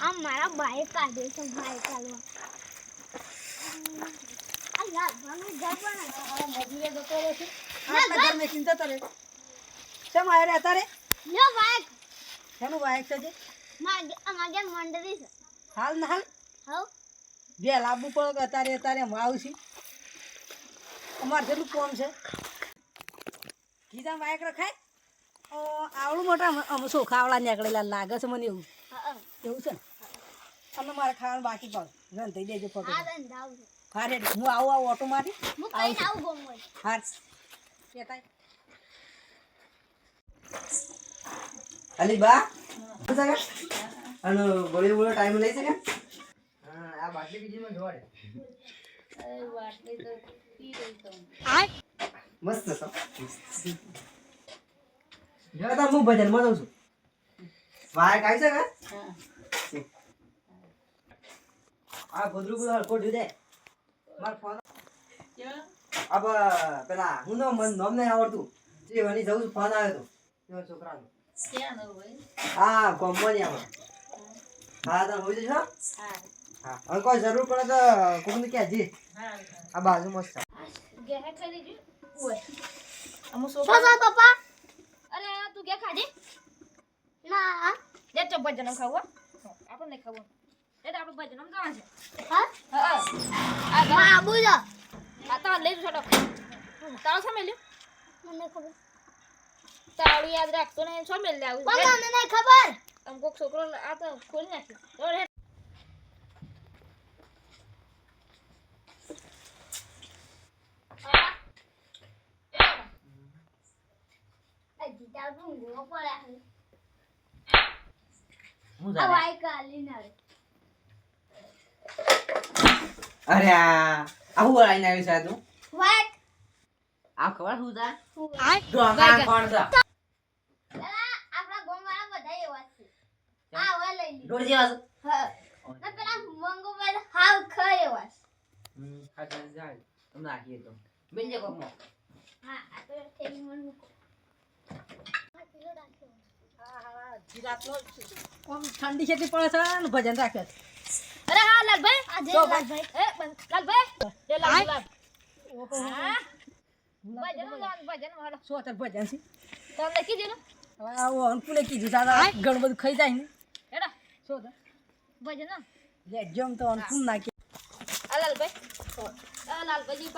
આમ મારા બાઈક કાઢે છે બાઈક ચાલવા આ આ હાલ ને હાલ. બે લાવવું પડે કે અત્યારે અત્યારે હું આવું છું. અમારે જેટલું કોમ છે? કીધા બાઈક રખાય આવડું મોટા સોખાવડા નીકળેલા લાગે છે મને એવું. એવું છે ને? અને મારે ખાવાનું બાકી રન થઈ દેજો પકડ હા હું આવું આવું ઓટો મારી આવું ગમું હાર. કેતા અલી બા અને ગોળી બોળો ટાઈમ લઈ શકે? હા આ બાટલી બીજી માં જોડે મસ્ત છો. હું ભજનમાં છું. વાય કાઈ છે કે આ ગોદરું બધું જોઈ દે. માર ફોન અબ પેલા હું નો મન નામ નહીં આવડતું. જે વની જવું છું, ફોન આવ્યો તો. એવા છોકરાનો? હા કોમ્બોની આવે હા તો હોય જશો હા. અને કોઈ જરૂર પડે તો કોઈને કહેજે. આ બાજુ મસ્ત છે. ઘેર ખાઈ લેજો? ઓય. અમુ છોકરા પપ્પા? અરે આ તું ઘેર ખાજે. ના. જે તો ભજન ખાવું આપણને ખાવું. એ તો આપણે ભજન જવા છે. હા? હા આ તો લઈ છોડો તારો મને ખબર. તારું યાદ રાખતો ને શું મેલ આવું. મને નહીં ખબર. આમ કોક છોકરો આ તો ખોલી નાખ્યું. હું. અરે આવું વળાઈને આવ્યું છે તું બાઈક આ ખબર શું છે ડોંગા કોણ છે આપણા ગામવાળા બધા એવા છે આ હવે લઈ લી ડોળ જેવા છે હા પેલા મંગો પેલા હાવ ખર એવા છે હમ ખાતા જાય તો બેન જે કોક હા આ તો થેલી મન મૂકો આ કિલો રાખ્યો ગુજરાતનો આમ ઠંડી છેતી પડે છે ને ભજન રાખે છે. અરે હા લાલભાઈ. આજે લાલભાઈ. એ લાલભાઈ લે લાલ લાલ હા? ભજન ભજન વાળો. ભજન છે? તમને કીધું ને? હવે આવું અનકુલે કીધું દાદા ઘણું બધું ખાઈ જાય ને. છે? ભજન. લે જેમ તો નાખી. આ લાલભાઈ. લાલભાઈ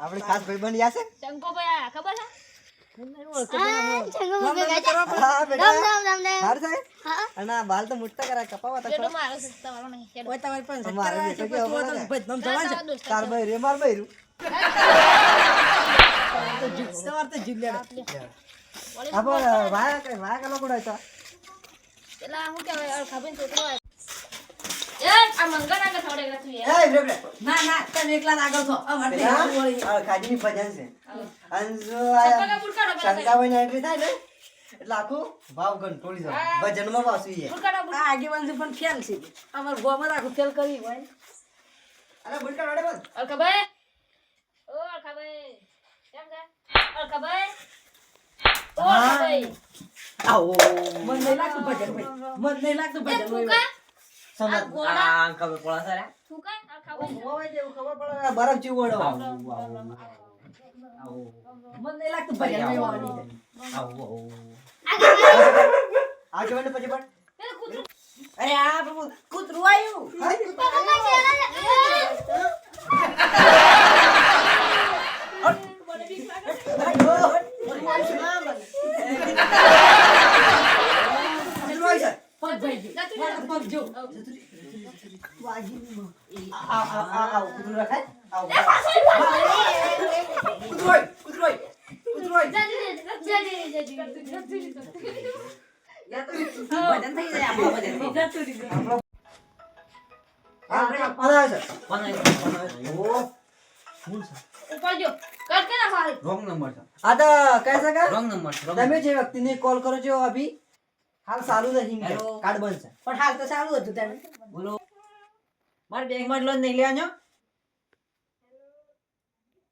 આપણે ખાસ ભાઈ છે? શંકોભાઈ આ ખબર છે? હા હા હા વાયા વાયા કલો પેલા શું કહેવાય ખબર છોકરો ના ના તમે એકલા આગળ છો. ખાજીની ભજન છે. અને જો શંકાભાઈ ની એન્ટ્રી થાય ને એટલે આખું ભાવ કંટ્રોલી જાય ભજનમાં પાછું બુડ- આગેવાન પણ ફેલ છે. અમારે ગોમાં આખું ફેલ કરી હોય. અરે બુલકા વાડે ઓ કેમ છે? ઓ આવો. મન નહીં લાગતું ભજન ભાઈ મન નહીં લાગતું ભજન ફૂકા બરફ જેવું મન લાગતું ભાઈ આ જવાને પછી પણ કૂતરું અરે આ પ્રભુ કૂતરું આવ્યું પગ ભાઈ ગયું. પગ જો આ આ આ આ કૂતરું રખાય આવો કૂતરું હોય કૂતરું હોય કૂતરું હોય ભજન થઈ જાય આપણું ભજન જતું રહ્યું. આ પધારે છે ઓ ઉપાડજો કર કે ના મારે રોંગ નંબર છે તમે જે વ્યક્તિને કોલ કરો છો અભી હાલ સારું નથી કાર્ડ બંધ છે. પણ હાલ તો સારું હતું તમે. બોલો. મારે બેંકમાં લોન નહીં લેવાનો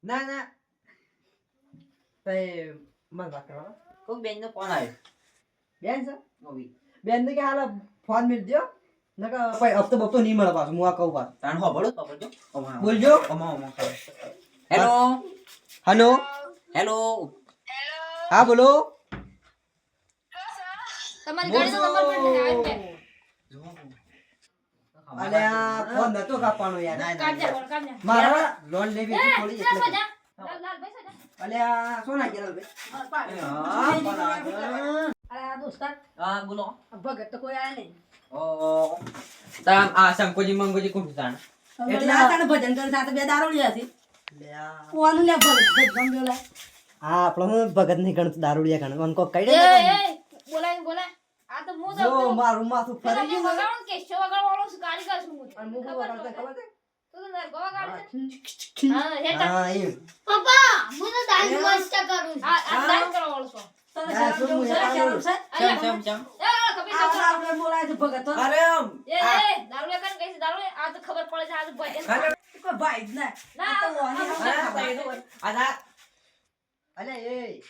ના ના. તો મન વાત કરવાનો. કોઈક બેંકનો ફોન આવ્યો. બેન છે? નવી બેન ને કે હાલ ફોન મિલજો નકર પછી હપ્તો બપ્તો નહીં મળે પાછું હું આ કહું પાછું. તાણ ઓમાં. બોલજો. ઓમાં હેલો. હેલો. હા બોલો. તમારી ગાડીનો નંબર પણ આવે છે અલે આ ફોન નતો કાપવાનો યાર કાઢજા કાઢ કાઢજા મારા લોન લેવી હતી થોડી એટલે લાલ લાલ ભાઈ સજા અલે આ સોના ના કેરલ ભાઈ હા, બરાબર. અરે આ દોસ્તાર હા બોલો ભગત તો કોઈ આયા નહીં ઓ તામ આ શંકોજી મંગોજી કોણ તાણ એટલે આ તને ભજન કરે સાથે બે દારૂડિયા હતી લે લે ભગત આપણો ભગત નહીં ગણતો દારૂડિયા ગણ મને કોક કઈ દે તો હું જો મારું માથું ફરી ગયું વગાડો કે છો વગાડો વાળો છું અને ખબર ખબર ખબર છે. તો તાર ગવા ગાડી હા હેઠા હા એમ. પપ્પા હું તો દાઢી મસ્ત કરું છું. આ ડાન્સ કરવા વાળો છે. હું શરમ છે? ખબર પડે છે ભાઈ ના ખબર. અલે એ.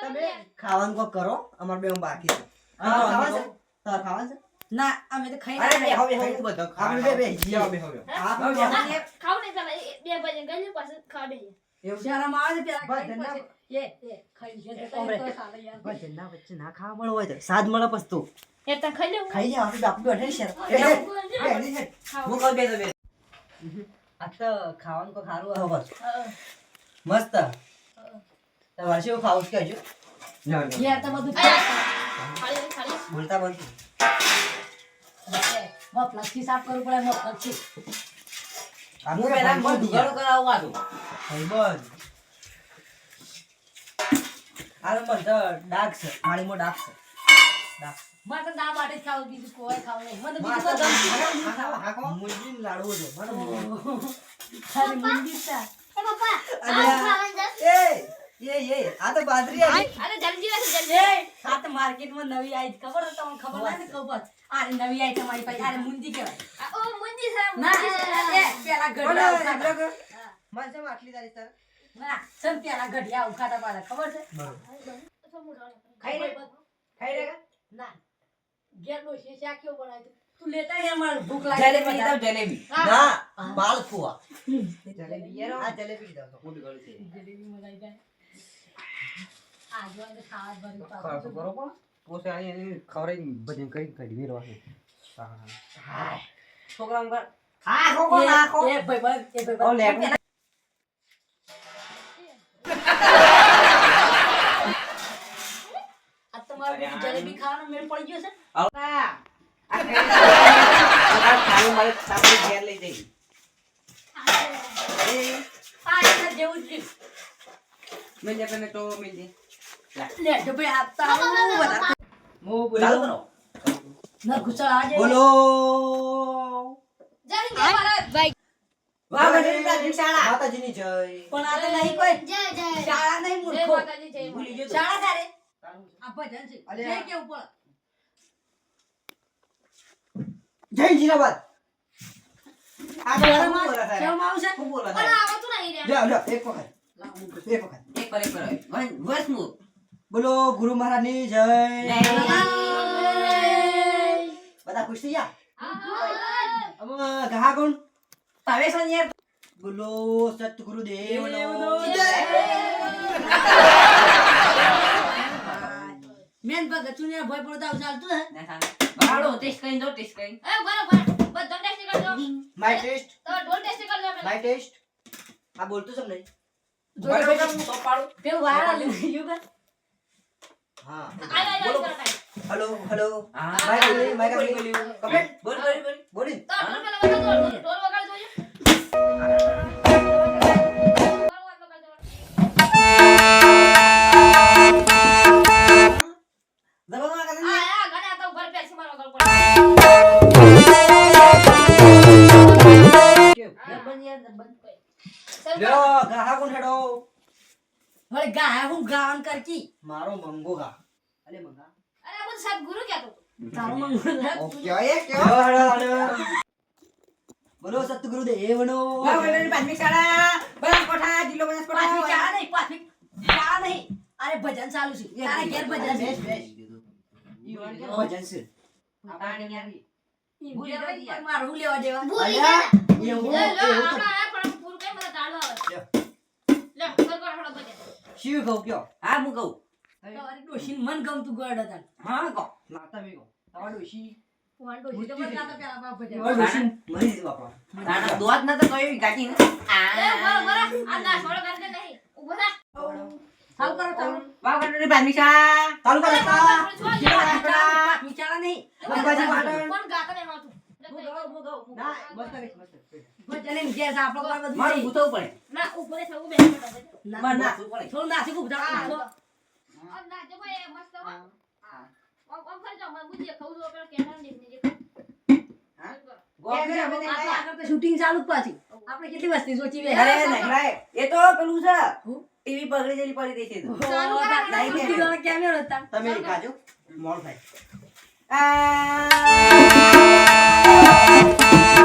તમે ખાવાનું કરો અમાર બે બાકી છે. ખાવાનું છે? ના અમે તો ખાઈ અરે ના બેહો, બેહો, બધો આપણે બે બે બેહો, બેહો, બેહો. આપણે બે. ના, ખાવ નહીં પેલા બે ભજન લે પાછું ખાવા એવું શરમ આવે છે પેલા ભજન એ એ ખાઈ છે તો ઓમરે. તો ચાલે યાર. ભજનના વચ્ચે ના ખાવા મળે હોય તો સાદ મળે પછી તો. એ તને ખાઈ લેવું? ખાઈ જાય આપણે બાપુ બેઠે છે. ખાવ. બેઠે છે. હું કહું બે તો બે. આ તો ખાવાનું કો ખારું આવે મસ્ત. તમારે શું ખાવું કહેજો. ઘેર તો બધું બોલતા બોલતું. મફલકથી સાફ કરવું પડે મફલકથી. હું પેલા મને દુગાડો કરાવવા દઉં. ભાઈબંધ. આ તો ડાક છે થાળીમાં ડાક છે. ડાક. મારે તો દાળ બાટી જ બીજું કોઈ ખાવું નહીં. મને બીજું તો ખાવા, ખાવા. લાડવો છે ખાલી. પપ્પા એ! એ એ આ તો બાજરી આવી અરે જલ્દી રહેશે જલ્દી આ તો માર્કેટમાં નવી આવી ખબર તો તમને ખબર ના છે કહું બસ. આ નવી આવી તમારી પાસે. અરે મુંદી કહેવાય. ઓ મુંજી સર ના, એ, પેલા કર. મારે શેમ આટલી તારે? ના, સમ પેલા ગઢિયા ઉખાતા પાડા ખબર છે? ખાઈ રે ખાઈ રે ના. ઘેર શાક કેવું બનાવ્યું તું લેતા ભૂખ લાગે જલેબી છે જલેબી. ના માલપુઆ જલેબી યાર. આ જલેબી લીધો. મોટી ગળી છે. જલેબી મગાઈ જાય. પણ. પોસે આની એની ભજન કરી કાઢી મેળવાનું. હા. છોકરાઓ કર. હા, ખોખો, ના, એ, એ ભાઈબંધ, એ ભાઈબંધ. ઓ, લેટ. આ તમારું જલેબી ખાવાનો મેળ પડી ગયો છે આવતા. આ ખાલી મારે સાપડી ઘેર લઈ જઈ. આ જેવું જ મેં જે તો મેં જે. બોલો જય. માતાજીની પણ આ તો નહીં કોઈ જય જય શાળા નહીં મૂર્ખો માતાજી જય ભૂલી ગયો શાળા તારે આ ભજન છે અલે જય આ- કેવું પડે જય જીરાબાદ આ તો શરમ શું આવે? બોલા તારે? શરમ આવશે? શું બોલા પણ તારે? આવતું નહીં રે લ્યો લ્યો એક વખત. એક વખત એક પર એક પર. વન- વસમું. બોલો ગુરુ મહારાજની જય. બધા ખુશ થઈ ગયા ઘા કોણ તાવે ને યાર? બોલો સતગુરુદેવ મેન ભગત છું ને ભય પડતા ચાલતું હે? બાળો ટેસ્ટ કરીને દો ટેસ્ટ કરીને. એ બરાબર બધો ટેસ્ટ કરજો માય ટેસ્ટ તો ઢોલ ટેસ્ટ કરજો દો માય ટેસ્ટ આ બોલતું સમ નહીં? હું તો પાડું. પેલું વાયરલ લીધું કે હા. કાંઈ. Hello hello. હા. માય કાઢી, મારો મંગો અલે મંગા. અરે આ બધું સદગુરુ કહેતો હતો. તારું મંગળ લ્યો, હેડો, હેડો. બોલો સતગુરુદેવનો બરાબર, એટલે પાંચમી શાળા, બનાસકાંઠા, જિલ્લો બનાસકાંઠા. પાંચમી શાળા નહીં પાંચમી શાળા નહીં. અરે ભજન ચાલુ છે. તારા ઘેર ભજન છે. ભજન છે. તાણી યાર ઈ ભૂલ્યા નહીં, પણ મારે હું લેવા દેવા. ભૂલી ગયા એવું એવું આપણા. શિવ કહું કયો? હા હું કહું. તમારી ડોશી મન ગમતું ગોળ હતા હા કહો ના તમે કહો તમારી ડોશી મરી ભૂતવું પડે ના, ઊભો રે, સૌ બેસી પડો, બજે. ના, મારે ના. નાચવું પડે થોડું નાસિક. આ ના, જો ભાઈ, એ મસ્ત હો. ફરજો, મને ખાવું પેલો કેનાર ને જે તો શૂટિંગ ચાલુ પાછી. આપણે કેટલી વસ્તી સોચી બે અરે નખરાય. એ તો પેલું છે. ટીવી પકડી જેલી પડી દે છે. ચાલુ કરો, કેમેરો હતા. તમે ખાજો મોડું થાય બધું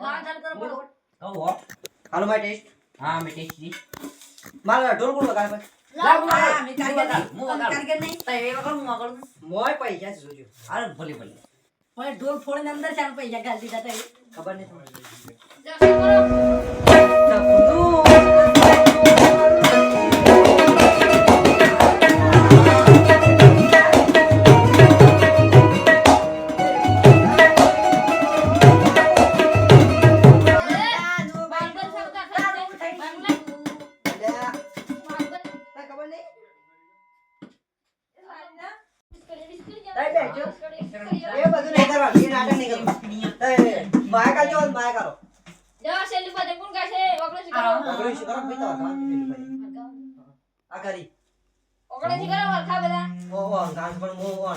ખાવા ચાલુ કરો. કહું હો હાલો માય ટેસ્ટ. હા મેં ટેસ્ટી મારા ઢોલ કોણ વગાડે પછી. લાવ હું આ બધા? ઓ, ઓ, ગાંસ પણ મો, ઓ,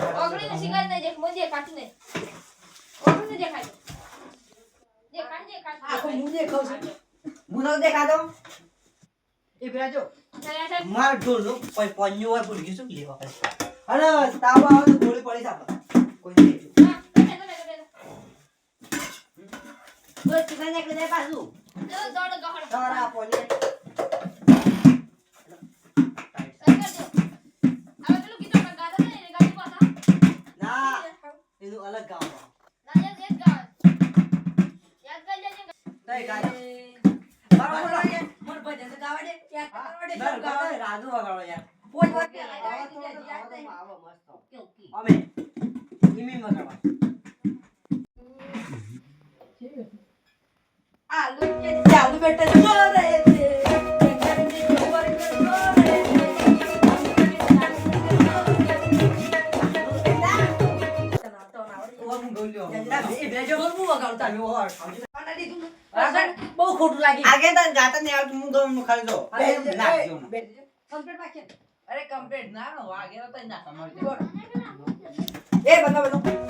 આખું મું ખાવ છે. મુનો દેખા દો એ બિરાજો માર ઢોલ ઢોલનું કોઈ પન્યું હોય, ભૂલી ગયું શું લેવા પડે. અને તાવ આવે તો ગોળી પડી છે કોઈ નહીં. તો તું કઈ નીકળી જાય પાછું. તમારા આ પોની. દીધું ને. બહુ ખોટું લાગ્યું. આગે તને ગાતા નહીં આવડતું, હું ગમ ખાલી દો. કમ્પ્લીટ બાકી અરે કમ્પ્લીટ ના નો તો ના સમજ એ બધા બધા ચાલુ બેટા